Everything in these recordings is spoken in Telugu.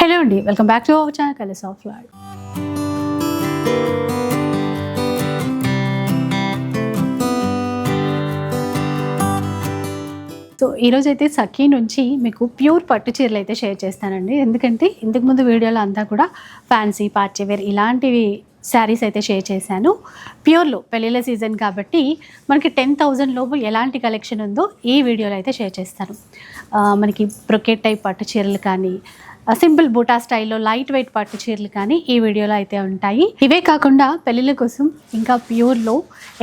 హలో అండి welcome back to our channel colours of lord so ఈరోజు అయితే సఖీ నుంచి మీకు ప్యూర్ పట్టు చీరలు అయితే షేర్ చేస్తానండి. ఎందుకంటే ఇంతకుముందు వీడియోలో అంతా కూడా ఫ్యాన్సీ పార్టీ వేర్ ఇలాంటివి శారీస్ అయితే షేర్ చేశాను. ప్యూర్లో పెళ్ళిళ్ళ సీజన్ కాబట్టి మనకి టెన్ థౌజండ్ లోపు ఎలాంటి కలెక్షన్ ఉందో ఈ వీడియోలో అయితే షేర్ చేస్తాను. మనకి బ్రొకెట్ టైప్ పట్టు చీరలు కానీ సింపుల్ బూటా స్టైల్లో లైట్ వెయిట్ పట్టు చీరలు కానీ ఈ వీడియోలో అయితే ఉంటాయి. ఇవే కాకుండా పెళ్ళిళ్ళ కోసం ఇంకా ప్యూర్లో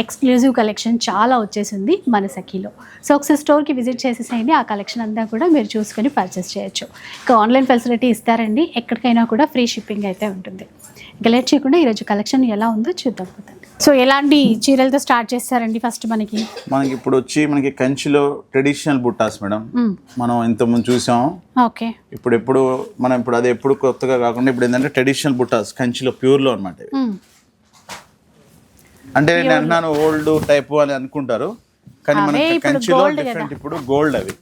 ఎక్స్క్లూజివ్ కలెక్షన్ చాలా వచ్చేసింది మన సఖీలో. సో ఒకసారి స్టోర్కి విజిట్ చేసేసేయండి. ఆ కలెక్షన్ అంతా కూడా మీరు చూసుకొని పర్చేస్ చేయొచ్చు. ఇంకా ఆన్లైన్ ఫెసిలిటీ ఇస్తారండి. ఎక్కడికైనా కూడా ఫ్రీ షిప్పింగ్ అయితే ఉంటుంది. ఇంకా లేట్ చేయకుండా ఈరోజు కలెక్షన్ ఎలా ఉందో చూద్దాం సో ఎలాంటి చీరలతో స్టార్ట్ చేస్తారండి ఫస్ట్ మనకి? మనకి ఇప్పుడు వచ్చి మనకి కంచిలో ట్రెడిషనల్ బుట్టాస్ మేడం. మనం ఇంతకుముందు చూసాం. ఓకే. ఇప్పుడు ఎప్పుడు మనం ఇప్పుడు అది ఎప్పుడు కొత్తగా కాకుండా ఇప్పుడు ఏంటంటే ట్రెడిషనల్ బుట్టాస్ కంచిలో ప్యూర్లో అనమాట. అంటే నేను అంటున్నాను ఓల్డ్ టైప్ అని అనుకుంటారు. కానీ మనకి కంచిలో. డిఫరెంట్ ఇప్పుడు గోల్డ్ అవి.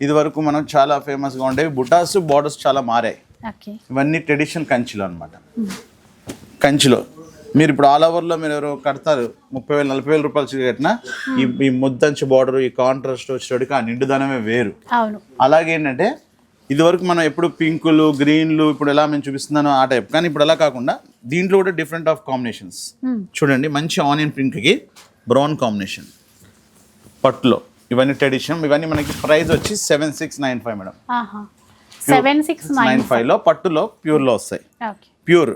ఇది వరకు మనం చాలా ఫేమస్గా ఉండేవి. బుటాస్ బార్డర్స్ చాలా మారాయి. ఇవన్నీ ట్రెడిషనల్ కంచిలో అనమాట కంచిలో. మీరు ఇప్పుడు ఆల్ ఓవర్లో మీరు ఎవరో కడతారు ముప్పై వేలు నలభై వేల రూపాయలు చీర కట్టినా ఈ ఈ ముద్దంచి బార్డర్ ఈ కాంట్రాస్ట్ వచ్చేటికి ఆ నిండుదనమే వేరు. అవును. అలాగే ఏంటంటే ఇదివరకు మనం ఎప్పుడు పింకులు గ్రీన్లు ఇప్పుడు ఎలా మేము చూపిస్తున్నానో ఆ టైప్ కానీ ఇప్పుడు అలా కాకుండా దీంట్లో కూడా డిఫరెంట్ ఆఫ్ కాంబినేషన్స్. చూడండి మంచి ఆనియన్ పింక్కి బ్రౌన్ కాంబినేషన్ పట్టులో. ఇవన్నీ ట్రెడిషన్ ఇవన్నీ మనకి ప్రైస్ వచ్చి seven six nine five madam seven six nine ఫైవ్లో పట్టులో ప్యూర్లో వస్తాయి. ప్యూర్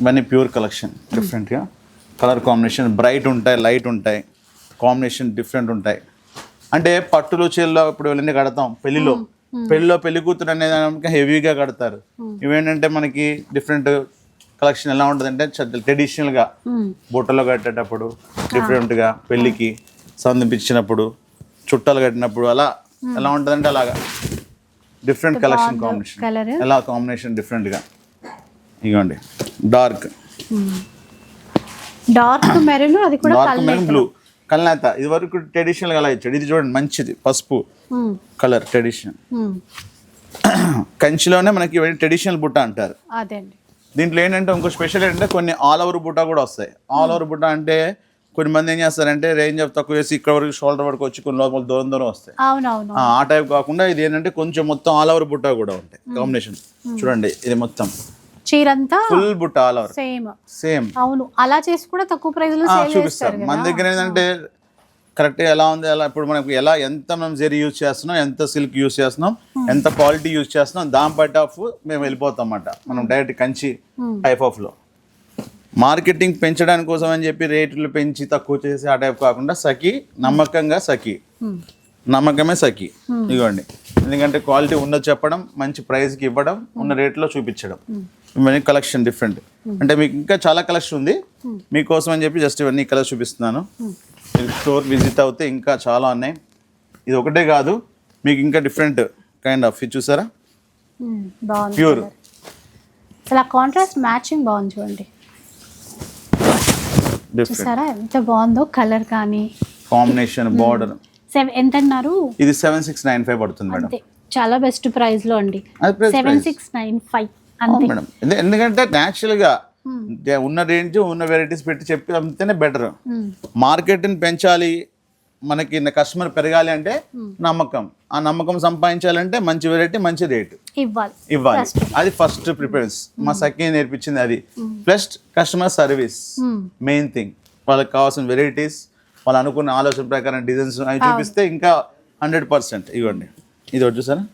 ఇవన్నీ ప్యూర్ కలెక్షన్ డిఫరెంట్గా. కలర్ కాంబినేషన్ బ్రైట్ ఉంటాయి లైట్ ఉంటాయి కాంబినేషన్ డిఫరెంట్ ఉంటాయి. అంటే పట్టులు చీరలో ఇప్పుడు వెళ్ళి కడతాం పెళ్ళిలో పెళ్ళిలో పెళ్ళి కూతురు అనేది హెవీగా కడతారు. ఇవేంటంటే మనకి డిఫరెంట్ కలెక్షన్ ఎలా ఉంటుంది అంటే ట్రెడిషనల్గా. బుట్టలో కట్టేటప్పుడు డిఫరెంట్గా పెళ్ళికి సందింపించినప్పుడు చుట్టాలు కట్టినప్పుడు అలా ఎలా ఉంటుందంటే అలాగా. Different collection combination. ఎలా కాంబినేషన్ డిఫరెంట్గా. ఇగోండి. డార్క్ డార్క్ మెరూన్ అది కూడా డార్క్ మెరూన్ బ్లూ కల్నేత ఇది వరకు ట్రెడిషనల్గా అలా ఇచ్చాడు. ఇది చూడండి మంచిది. పసుపు. Colour traditional hmm. కంచిలోనే మనకి ట్రెడిషనల్ బుట్ట అంటారు. అదే అండి. దీంట్లో ఏంటంటే ఇంకో స్పెషల్ ఏంటంటే కొన్ని ఆల్ ఓవర్ బుట్ట కూడా వస్తాయి. ఆల్ ఓవర్ బుట్ట అంటే కొన్ని మంది ఏం చేస్తారంటే రేంజ్ ఆఫ్ తక్కువ వేసి ఇక్కడ వరకు షోల్డర్ వరకు వచ్చి కొన్ని లోపల దూరం దూరం వస్తాయి. ఆ టైప్ కాకుండా ఇది ఏంటంటే కొంచెం మొత్తం ఆల్ ఓవర్ బుట్ట కూడా ఉంటాయి. కాంబినేషన్ చూడండి ఇది మొత్తం. చీరంతా ఫుల్ బుట్ట ఆల్ ఓవర్ సేమ్ సేమ్ అవును. అలా చేసి కూడా తక్కువ ప్రైస్లో ఆ, సేల్ చూపిస్తాం చేస్తారు మన దగ్గర ఏంటంటే కరెక్ట్ ఎలా ఉంది ఎలా ఇప్పుడు మనకి ఎలా ఎంత మనం జెరీ యూజ్ చేస్తున్నాం ఎంత సిల్క్ యూజ్ చేస్తున్నాం ఎంత క్వాలిటీ యూజ్ చేస్తున్నాం దాని బట్టి ఆఫ్ మేము వెళ్ళిపోతాం అన్నమాట మనం డైరెక్ట్ కంచి టైప్ ఆఫ్లో. మార్కెటింగ్ పెంచడానికి కోసం అని చెప్పి రేట్లు పెంచి తక్కువ చేసి ఆ టైప్ కాకుండా సఖి నమ్మకంగా సఖి. నమ్మకమే సఖి. ఇదిగోండి ఎందుకంటే క్వాలిటీ ఉన్నది చెప్పడం మంచి ప్రైస్కి ఇవ్వడం ఉన్న రేట్లో చూపించడం. ఇవన్నీ కలెక్షన్ డిఫరెంట్ అంటే మీకు ఇంకా చాలా కలెక్షన్ ఉంది. మీకోసం అని చెప్పి జస్ట్ ఇవన్నీ కలర్ చూపిస్తున్నాను. మీరు స్టోర్ విజిట్ అవుతే ఇంకా చాలా ఉన్నాయి. ఇది ఒకటే కాదు మీకు ఇంకా డిఫరెంట్ కైండ్ ఆఫ్ చూసారా? ప్యూర్. అసలు ఆ కాంట్రాస్ట్ మ్యాచింగ్ బాగుంది చూడండి. చూసారా? ఎంత బాగుందో కలర్ కానీ. కాంబినేషన్ బార్డర్ ఎంత అన్నారు ఇది సెవెన్ సిక్స్ నైన్ ఫైవ్ పడుతుంది మేడం. అంతే. చాలా బెస్ట్ ప్రైస్లో అండి. సెవెన్. సిక్స్ నైన్ ఫైవ్ అంతే. మేడం. ఎందు- ఎందుకంటే న్యాచురల్గా ఉన్న రేంజ్ ఉన్న వెరైటీస్ పెట్టి చెప్పి అమ్మితేనే బెటర్. మార్కెట్ని పెంచాలి మనకి కస్టమర్ పెరగాలి అంటే నమ్మకం. ఆ నమ్మకం సంపాదించాలంటే మంచి వెరైటీ మంచి రేటు ఇవ్వాలి. ఇవ్వాలి. అది ఫస్ట్ ప్రిఫరెన్స్ మా సఖి నేర్పించింది అది. Plus customer service. Main thing వాళ్ళకి కావాల్సిన వెరైటీస్ వాళ్ళు అనుకున్న ఆలోచన ప్రకారం డిజైన్స్ అవి చూపిస్తే ఇంకా హండ్రెడ్ పర్సెంట్ ఇవ్వండి. ఇది వచ్చి చూసారా?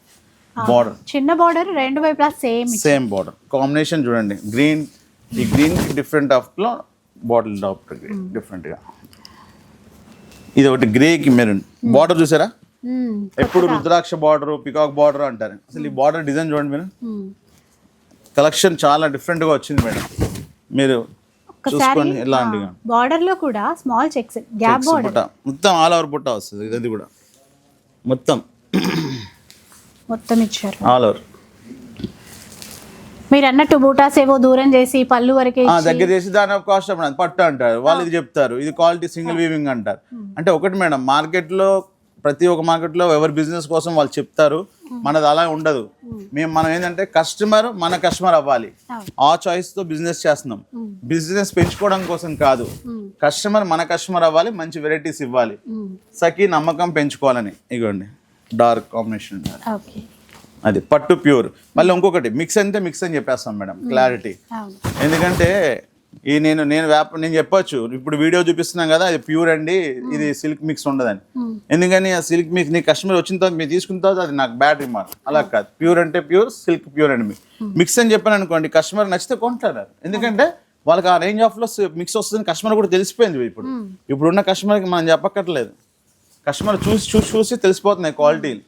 బార్డర్ చిన్న బార్డర్ రెండు వైపులా సేమ్ సేమ్ బార్డర్ కాంబినేషన్ చూడండి. గ్రీన్ ఈ గ్రీన్ డిఫరెంట్ ఆఫ్లో బాటిల్ డాప్ డిఫరెంట్గా ఇది ఒకటి గ్రేకి మెరూన్ బార్డర్ చూసారా? ఎప్పుడు రుద్రాక్ష బార్డర్ పికాక్ బార్డర్ అంటారు. అసలు ఈ బార్డర్ డిజైన్ చూడండి మీరు. కలెక్షన్ చాలా డిఫరెంట్గా వచ్చింది మేడం. మీరు ఒక్కసారి బార్డర్లో కూడా స్మాల్ చెక్స్ గ్యాప్ బార్డర్ మొత్తం ఆల్ ఓవర్ బుట్ట వస్తుంది ఇది కూడా. మొత్తం. మొత్తం ఇచ్చారు. ఆల్ ఓవర్ మీరు అన్నట్టు బూటాస్ ఏవో దూరం చేసి పళ్ళు వరకే దగ్గర చేసి దాని కాస్ట్ పట్టు అంటారు. వాళ్ళు ఇది చెప్తారు ఇది క్వాలిటీ సింగిల్ వీవింగ్ అంటారు. అంటే ఒకటి మేడం మార్కెట్లో ప్రతి ఒక్క మార్కెట్లో ఎవరి బిజినెస్ కోసం వాళ్ళు చెప్తారు. మనది అలా ఉండదు. మేము మనం ఏంటంటే కస్టమర్ మన కస్టమర్ అవ్వాలి. ఆ చాయిస్తో బిజినెస్ చేస్తున్నాం. బిజినెస్ పెంచుకోవడం కోసం కాదు. కస్టమర్ మన కస్టమర్ అవ్వాలి మంచి వెరైటీస్ ఇవ్వాలి. సఖీ నమ్మకం పెంచుకోవాలని. ఇగోండి. డార్క్ కాంబినేషన్ అది పట్టు ప్యూర్ మళ్ళీ ఇంకొకటి మిక్స్ అంటే మిక్స్ అని చెప్పేస్తాం మేడం. క్లారిటీ ఎందుకంటే ఈ నేను నేను వ్యాప నేను చెప్పొచ్చు. ఇప్పుడు వీడియో చూపిస్తున్నాం కదా అది ప్యూర్ అండి. ఇది సిల్క్ మిక్స్ ఉండదని. ఎందుకని ఆ సిల్క్ మిక్స్ నీ కస్టమర్ వచ్చిన తర్వాత మీరు తీసుకున్న తర్వాత అది నాకు బ్యాడ్ రిమార్క్ అలా కాదు. ప్యూర్ అంటే ప్యూర్ సిల్క్ ప్యూర్ అండి. మిక్స్ అని చెప్పాను అనుకోండి కస్టమర్ నచ్చితే కొంటారు. ఎందుకంటే వాళ్ళకి ఆ రేంజ్ ఆఫ్లో మిక్స్ వస్తుంది కస్టమర్ కూడా తెలిసిపోయింది ఇప్పుడు. ఇప్పుడున్న కస్టమర్కి మనం చెప్పక్కర్లేదు. కస్టమర్ చూసి చూసి చూసి తెలిసిపోతున్నాయి క్వాలిటీలు.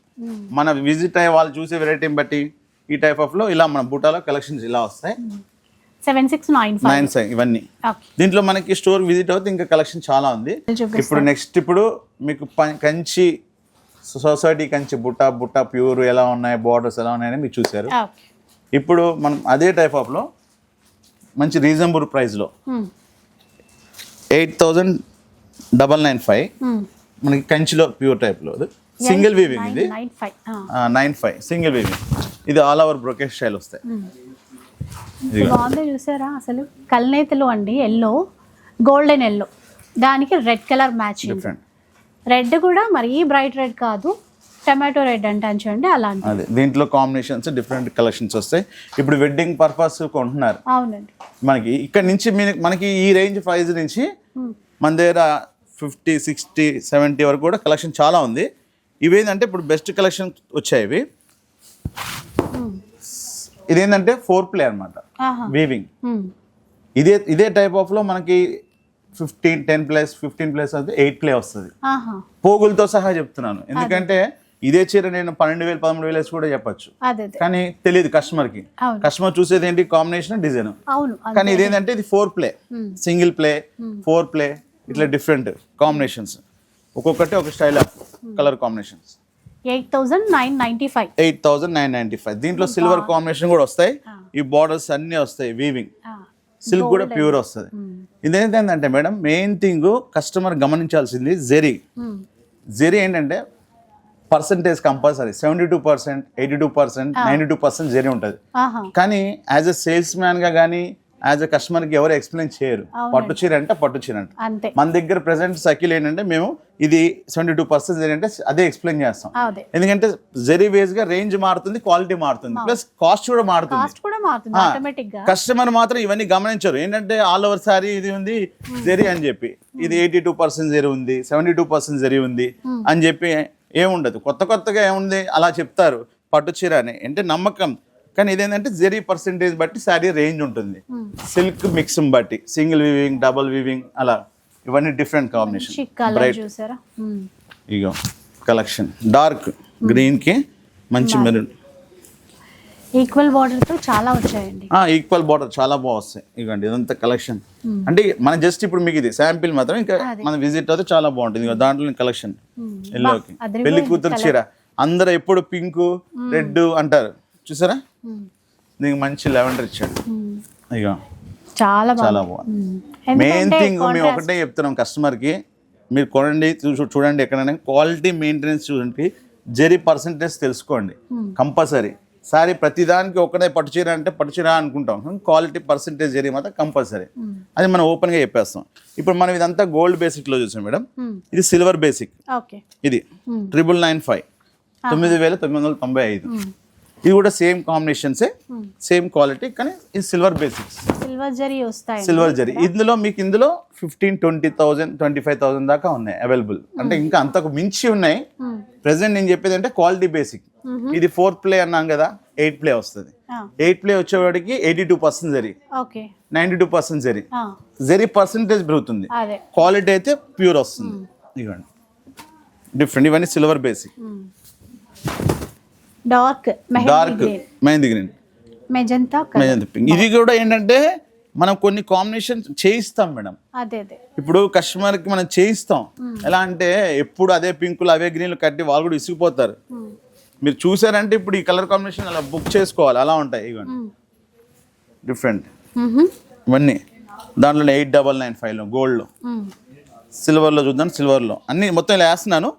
మన విజిట్ అయ్యే వాళ్ళు చూసే వెరైటీని బట్టి ఈ టైప్ ఆఫ్లో ఇలా మన బుటాలో కలెక్షన్స్ ఇలా వస్తాయి. సెవెన్ సిక్స్ నైన్ నైన్ సై ఇవన్నీ. దీంట్లో మనకి స్టోర్ విజిట్ అవుతే ఇంకా కలెక్షన్ చాలా ఉంది. ఇప్పుడు నెక్స్ట్ ఇప్పుడు మీకు కంచి సొసైటీ కంచి బుట్ట బుట్ట ప్యూర్ ఎలా ఉన్నాయి బార్డర్స్ ఎలా ఉన్నాయని మీరు చూసారు ఓకే ఇప్పుడు మనం అదే టైప్ ఆఫ్లో మంచి రీజనబుల్ ప్రైస్లో eight thousand double nine five మనకి కంచిలో ప్యూర్ టైప్లో సింగిల్ వీవింగ్ ఇది. నైన్ ఫైవ్ సింగిల్ వీవింగ్ ఇది ఆల్ ఓవర్ బ్రొకెట్ స్టైల్ వస్తాయి. ఇదిగో. బాగుంది చూసారా? అసలు కల్నేతలు అండి ఎల్లో గోల్డెన్ ఎల్లో. దానికి red colour matching. Different red కూడా మరీ బ్రైట్ రెడ్ కాదు టమాటో రెడ్ అంటాను చూడండి అలాంటి అదే దీంట్లో కాంబినేషన్స్ డిఫరెంట్ కలెక్షన్స్ వస్తాయి. ఇప్పుడు వెడ్డింగ్ పర్పస్ కొంటున్నారు. అవునండి. మనకి ఇక్కడ నుంచి మనకి ఈ రేంజ్ ప్రైస్ నుంచి. మన దగ్గర ఫిఫ్టీ సిక్స్టీ సెవెంటీ వరకు కూడా కలెక్షన్ చాలా ఉంది. ఇవేంటంటే ఇప్పుడు బెస్ట్ కలెక్షన్ వచ్చాయి ఇవి. ఇదేంటంటే ఫోర్ ప్లే అనమాట వీవింగ్ Hmm. ఇదే ఇదే టైప్ ఆఫ్లో మనకి fifteen ten plies fifteen plies అయితే ఎయిట్ ప్లే వస్తుంది. పోగులతో సహా చెప్తున్నాను. ఎందుకంటే ఇదే చీర నేను పన్నెండు వేలు పదమూడు వేలు వేసి కూడా చెప్పొచ్చు. కానీ తెలియదు కస్టమర్కి అవును. కస్టమర్ చూసేది ఏంటి? Combination design. కానీ ఇదేంటంటే ఇది four ply. Single ply four ply ఇట్లా డిఫరెంట్ కాంబినేషన్స్ ఒక్కొక్కటి ఒక style of colour combinations eight thousand nine five. Eight thousand nine ninety five. దీంట్లో సిల్వర్ కాంబినేషన్ కూడా వస్తాయి. ఈ బార్డర్స్ అన్నీ వస్తాయి వీవింగ్ సిల్క్ కూడా ప్యూర్ వస్తుంది. ఇదేంటంటే మేడం మెయిన్ థింగ్ కస్టమర్ గమనించాల్సింది జెరీ జెరీ ఏంటంటే percentage compulsory seventy two percent eighty two percent ninety two percent zari ఉంటుంది. కానీ యాజ్ ఎ సేల్స్ మ్యాన్గా కానీ యాజ్ ఎ కస్టమర్కి ఎవరు ఎక్స్ప్లెయిన్ చేయరు. పట్టు చీర అంటే పట్టు చీర అంటే మన దగ్గర ప్రెసెంట్ సకిల్ ఏంటంటే మేము ఇది సెవెంటీ టూ పర్సెంట్ అంటే అదే ఎక్స్ప్లెయిన్ చేస్తాం. ఎందుకంటే జరీ బేస్గా రేంజ్ మారుతుంది క్వాలిటీ మారుతుంది ప్లస్ కాస్ట్ కూడా మారుతుంది. కస్టమర్ మాత్రం ఇవన్నీ గమనించరు. ఏంటంటే ఆల్ ఓవర్ సారీ ఇది ఉంది జరీ అని చెప్పి. ఇది ఎయిటీ టూ పర్సెంట్ జరీ ఉంది సెవెంటీ టూ పర్సెంట్ జరీ ఉంది అని చెప్పి ఏముండదు. కొత్త కొత్తగా ఏముంది? అలా చెప్తారు. పట్టు చీర అని. అంటే నమ్మకం. కానీ ఇదేంటంటే జరీ పర్సెంటేజ్ బట్టి శారీ రేంజ్ ఉంటుంది. సిల్క్ మిక్స్ బట్టి సింగిల్ వీవింగ్ డబుల్ వీవింగ్ అలా ఇవన్నీ డిఫరెంట్ కాంబినేషన్ కలర్ బ్రైట్ చూసారా? ఇగో కలెక్షన్ డార్క్ గ్రీన్కి మంచి మెరూన్. ఈక్వల్ బార్డర్తో చాలా వచ్చాయండి. ఈక్వల్ బార్డర్ చాలా బాగా వస్తాయి. ఇవ్వండి ఇదంతా కలెక్షన్ అంటే మన జస్ట్ ఇప్పుడు మీకు ఇది శాంపిల్ మాత్రం ఇంకా మన విజిట్ అయితే చాలా బాగుంటుంది. దాంట్లో కలెక్షన్ ఎల్లోకి పెళ్ళి కూతురు చీర. అందరూ ఎప్పుడు పింక్ రెడ్ అంటారు. చూసారా? దీనికి మంచి లెవెండర్ ఇచ్చాడు. ఇగో చాలా చాలా బాగుంది. మెయిన్ థింగ్ మేము ఒకటే చెప్తున్నాం కస్టమర్కి మీరు కొనండి చూడండి ఎక్కడైనా క్వాలిటీ మెయింటెనెన్స్ చూడండి జరీ పర్సంటేజ్ తెలుసుకోండి. కంపల్సరీ సారీ ప్రతిదానికి ఒకటే పట్టు చీర అంటే పట్టు చీర అనుకుంటాం. క్వాలిటీ పర్సంటేజ్ జరీ మాత్రం కంపల్సరీ అది మనం ఓపెన్గా చెప్పేస్తాం. ఇప్పుడు మనం ఇదంతా గోల్డ్ బేసిక్లో చూసాం మేడం. ఇది సిల్వర్ బేసిక్ ఇది. ట్రిపుల్ నైన్ ఫైవ్ తొమ్మిది వేల తొమ్మిది వందల తొంభై ఐదు. ఇది కూడా సేమ్ కాంబినేషన్సే సేమ్ క్వాలిటీ కానీ ఇది సిల్వర్ బేసిక్స్. సిల్వర్ జరీ వస్తాయి సిల్వర్ జరీ. ఇందులో మీకు ఇందులో fifteen twenty thousand twenty five thousand దాకా ఉన్నాయి అవైలబుల్ అంటే ఇంకా అంతకు మించి ఉన్నాయి. ప్రెసెంట్ నేను చెప్పేది అంటే క్వాలిటీ బేసిక్ ఇది ఫోర్త్ ప్లే అన్నాం కదా ఎయిట్ ప్లే వస్తుంది. ఎయిట్ ప్లే వచ్చేవాడికి eighty two percent zari. Okay ninety two percent zari zari percentage పెరుగుతుంది. క్వాలిటీ అయితే ప్యూర్ వస్తుంది. ఇవ్వండి డిఫరెంట్ ఇవన్నీ silver basic dark dark mehndi green. Magenta magenta pink. ఇది కూడా ఏంటంటే మనం కొన్ని కాంబినేషన్ చేయిస్తాం మేడం. అదే అదే. ఇప్పుడు కస్టమర్కి మనం చేయిస్తాం. ఎలా అంటే ఎప్పుడు అదే పింకులు అవే గ్రీన్లు కట్టి వాళ్ళు కూడా ఇసిగిపోతారు. మీరు చూసారంటే ఇప్పుడు ఈ కలర్ కాంబినేషన్ అలా బుక్ చేసుకోవాలి. అలా ఉంటాయి ఇవన్నీ డిఫరెంట్. ఇవన్నీ. దాంట్లో ఎయిట్ డబల్ నైన్ ఫైవ్లో గోల్డ్లో. సిల్వర్లో చూద్దాం. సిల్వర్లో అన్ని మొత్తం ఇలా వేస్తున్నాను.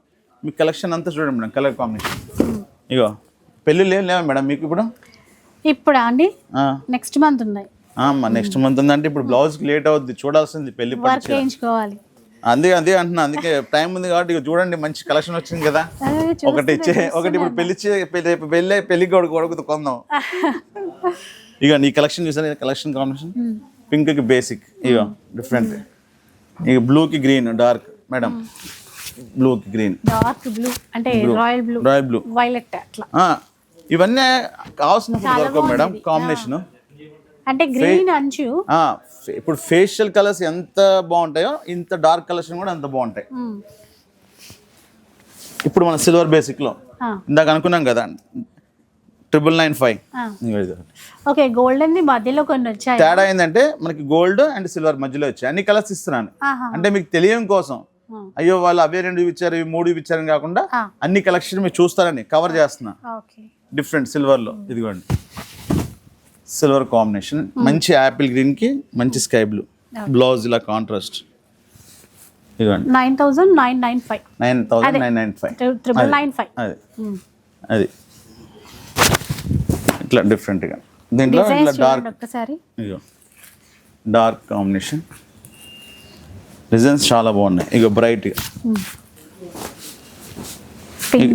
మీ కలెక్షన్ అంతా చూడండి మేడం కలర్ కాంబినేషన్. ఇగో. పెళ్ళి లేవు లేవా మేడం మీకు ఇప్పుడు? ఇప్పుడా అండి? నెక్స్ట్ మంత్ ఉన్నాయి. నెక్స్ట్ మంత్ ఉందంటే ఇప్పుడు బ్లౌజ్కి లేట్ అవుద్ది చూడాల్సింది పెళ్ళి వర్క్ చేయించుకోవాలి. అందుకే అదే అంటున్నా అందుకే టైం ఉంది కాబట్టి ఇక చూడండి మంచి కలెక్షన్ వచ్చింది కదా. ఒకటి ఇచ్చే ఒకటి ఇప్పుడు పెళ్ళి పెళ్ళి పెళ్ళి కొడుకు కొడుకు కొందాం. ఇక నీ కలెక్షన్ చూసాను కలెక్షన్ కాంబినేషన్? పింక్కి బేసిక్ ఇక డిఫరెంట్ ఇక బ్లూ కి గ్రీన్ డార్క్ మేడం బ్లూ కి గ్రీన్ డార్క్ బ్లూ అంటే royal blue royal blue violet అట్లా. ఇవన్నీ కావాల్సినప్పుడు దొరకవు మేడం కాంబినేషన్ అంటే గ్రీన్ అంచు. ఇప్పుడు ఫేషియల్ కలర్స్ ఎంత బాగుంటాయో ఇంత డార్క్ కలర్స్ కూడా అంత బాగుంటాయి. ఇప్పుడు మన సిల్వర్ బేసిక్లో. ఇందాక అనుకున్నాం కదా triple nine five. Okay golden the మధ్యలో కొన్ని వచ్చాయి. తేడా ఏంటంటే మనకి గోల్డ్ అండ్ సిల్వర్ మధ్యలో వచ్చాయి. అన్ని కలర్స్ ఇస్తున్నాను. అంటే మీకు తెలియడం కోసం. అయ్యో వాళ్ళు అవే రెండు ఇచ్చారు ఇవి మూడు ఇచ్చారని కాకుండా. అన్ని కలెక్షన్ మీరు చూస్తారని కవర్ చేస్తున్నా. ఓకే. డిఫరెంట్ సిల్వర్లో. ఇదిగోండి. సిల్వర్ కాంబినేషన్ మంచి యాపిల్ గ్రీన్కి మంచి స్కై బ్లూ బ్లౌజ్ ఇలా కాంట్రాస్ట్ ఇదిగోండి. Nine thousand nine nine five nine thousand nine nine five triple nine five అది. అది. ఇట్లా డిఫరెంట్గా దీంట్లో ఇట్లా డార్క్ ఒక్కసారి. ఇగో డార్క్ కాంబినేషన్ డిజైన్స్ చాలా బాగున్నాయి. ఇక బ్రైట్గా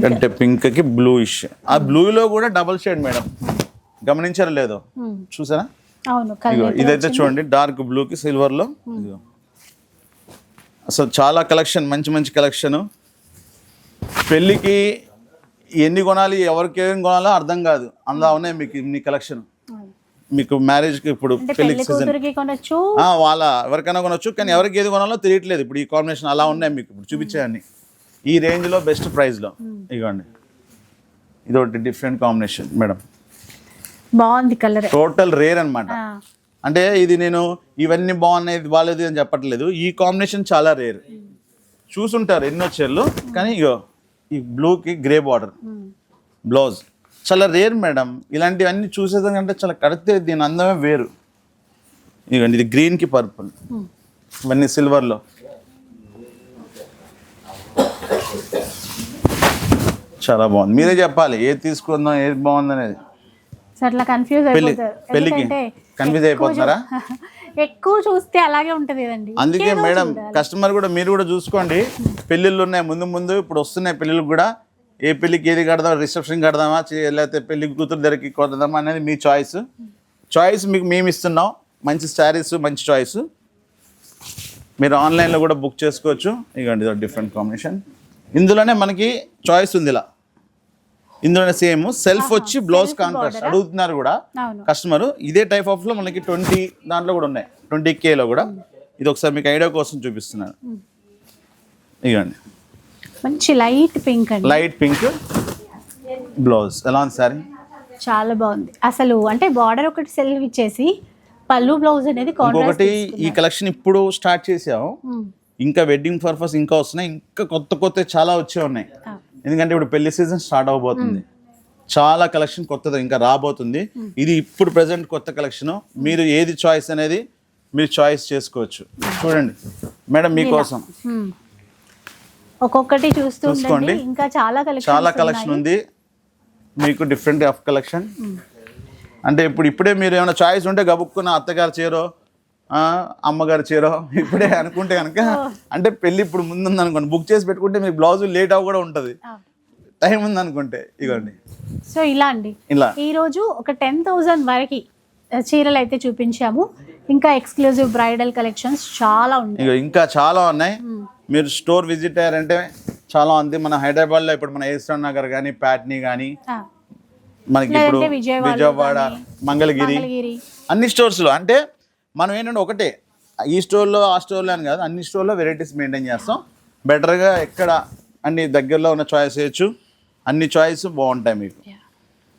అంటే పింక్కి బ్లూ ఇష్ ఆ బ్లూలో కూడా డబల్ షేడ్ మేడం గమనించారా లేదో. చూసారా? ఇదైతే చూడండి డార్క్ బ్లూకి సిల్వర్లో ఇదిగో. అసలు చాలా కలెక్షన్ మంచి మంచి కలెక్షన్ పెళ్ళికి ఎన్ని కొనాలి ఎవరికి ఏం కొనాలో అర్థం కాదు. అందులో ఉన్నాయి మీకు ఇన్ని కలెక్షన్ మీకు మ్యారేజ్కి ఇప్పుడు అంటే పెళ్ళికి పెళ్ళి సీజన్ వాళ్ళ ఎవరికైనా కొనొచ్చు కానీ ఎవరికి ఏది కొనాలో తెలియట్లేదు. ఇప్పుడు ఈ కాంబినేషన్ అలా ఉన్నాయి మీకు ఇప్పుడు చూపించాయని ఈ రేంజ్లో బెస్ట్ ప్రైస్లో ఇగోండి. ఇది ఒకటి డిఫరెంట్ కాంబినేషన్ మేడం. బాగుంది కలర్. టోటల్ రేర్ అన్నమాట. అంటే ఇది నేను ఇవన్నీ బాగున్నాయి ఇది బాగాలేదు అని చెప్పట్లేదు. ఈ కాంబినేషన్ చాలా రేర్. చూసుంటారు ఎన్నో చీరలు కానీ ఇగో ఈ బ్లూకి గ్రే బార్డర్. బ్లౌజ్. చాలా రేర్ మేడం. ఇలాంటివన్నీ చూసేదానికంటే చాలా కడితే దీని అందమే వేరు. ఇగోండి ఇది గ్రీన్కి పర్పుల్. ఇవన్నీ సిల్వర్లో. చాలా బాగుంది. మీరే చెప్పాలి ఏది తీసుకుందాం ఏది బాగుంది అనేది అట్లా కన్ఫ్యూజ్ పెళ్ళికి కన్ఫ్యూజ్ అయిపోతున్నారా? ఎక్కువ చూస్తే అలాగే ఉంటది కదండి. అందుకే మేడం కస్టమర్ కూడా మీరు కూడా చూసుకోండి. పెళ్ళిళ్ళు ఉన్నాయి ముందు ముందు ఇప్పుడు వస్తున్నాయి పెళ్ళిళ్ళు కూడా. ఏ పెళ్ళికి ఏది కడదాం రిసెప్షన్ కడదామా లేకపోతే పెళ్ళి కూతురు దగ్గరికి కొడదామా అనేది మీ చాయిస్ చాయిస్ మీకు మేము ఇస్తున్నాం. మంచి శారీస్ మంచి చాయిస్ మీరు ఆన్లైన్లో కూడా బుక్ చేసుకోవచ్చు. ఇది డిఫరెంట్ కాంబినేషన్ ఇందులోనే మనకి చాయిస్ ఉంది ఇలా. ఇందులోనే సేమ్ సెల్ఫ్ వచ్చి బ్లౌజ్ కాంట్రాస్ట్ అడుగుతున్నారు కూడా. కస్టమర్ ఇదే టైప్ ఆఫ్లో మనకి ట్వంటీ దాంట్లో కూడా ఉన్నాయి. ట్వంటీ కేలో కూడా. ఇది ఒకసారి మీకు ఐడియా కోసం చూపిస్తున్నాను. ఇవ్వండి మంచి లైట్ పింక్ అండి. లైట్ పింక్ బ్లౌజ్ ఎలా ఉంది సారీ చాలా బాగుంది. అసలు అంటే బార్డర్ ఒకటి సెల్ఫ్ ఇచ్చేసి పళ్ళు బ్లౌజ్ అనేది ఇంకొకటి ఈ కలెక్షన్ ఇప్పుడు స్టార్ట్ చేసాము ఇంకా వెడ్డింగ్ పర్పస్ ఇంకా వస్తున్నాయి. ఇంకా కొత్త కొత్త చాలా వచ్చే ఉన్నాయి. ఎందుకంటే ఇప్పుడు పెళ్ళి సీజన్ స్టార్ట్ అవబోతుంది చాలా కలెక్షన్ కొత్తది ఇంకా రాబోతుంది. ఇది ఇప్పుడు ప్రెసెంట్ కొత్త కలెక్షన్. మీరు ఏది చాయిస్ అనేది మీరు చాయిస్ చేసుకోవచ్చు. చూడండి మేడం మీకోసం. ఒక్కొక్కటి చూస్తూ చూసుకోండి. ఇంకా చాలా కలెక్షన్ చాలా కలెక్షన్ ఉంది. మీకు డిఫరెంట్ ఆఫ్ కలెక్షన్ అంటే ఇప్పుడు ఇప్పుడే మీరు ఏమైనా చాయిస్ ఉంటే గబుక్కున్న అత్తగారు చీరో అమ్మగారు చీరో ఇప్పుడే అనుకుంటే కనుక అంటే పెళ్ళి ఇప్పుడు ముందుంది అనుకోండి బుక్ చేసి పెట్టుకుంటే మీ బ్లౌజ్ లేట్ అవ్వ కూడా ఉంటుంది. టైం ఉంది అనుకుంటే ఇగోండి. సో ఇలా అండి. ఇలా. ఈ రోజు ఒక టెన్ థౌజండ్ వరకు చీరలు అయితే చూపించాము. ఇంకా ఎక్స్క్లూజివ్ బ్రైడల్ కలెక్షన్స్ చాలా ఉన్నాయి. ఇక ఇంకా చాలా ఉన్నాయి. మీరు స్టోర్ విజిట్ అయ్యారంటే చాలా ఉంది. మన హైదరాబాద్లో ఇప్పుడు మన ఏస్రాన్ నగర్ కానీ ప్యాట్నీ కానీ మనకి ఇప్పుడు విజయవాడ మంగళగిరి మంగళగిరి. అన్ని స్టోర్స్లో అంటే మనం ఏంటంటే ఒకటే ఈ స్టోర్లో ఆ స్టోర్లో అని కాదు అన్ని స్టోర్లో వెరైటీస్ మెయింటైన్ చేస్తాం. బెటర్గా ఎక్కడ అన్ని దగ్గరలో ఉన్న చాయిస్ చేయొచ్చు. అన్ని చాయిస్ బాగుంటాయి మీకు.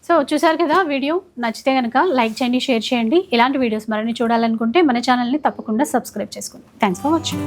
సో చూసారు కదా వీడియో? నచ్చితే కనుక లైక్ చేయండి షేర్ చేయండి. ఇలాంటి వీడియోస్ మరిన్ని చూడాలనుకుంటే మన ఛానల్ని తప్పకుండా సబ్స్క్రైబ్ చేసుకోండి. Thanks for watching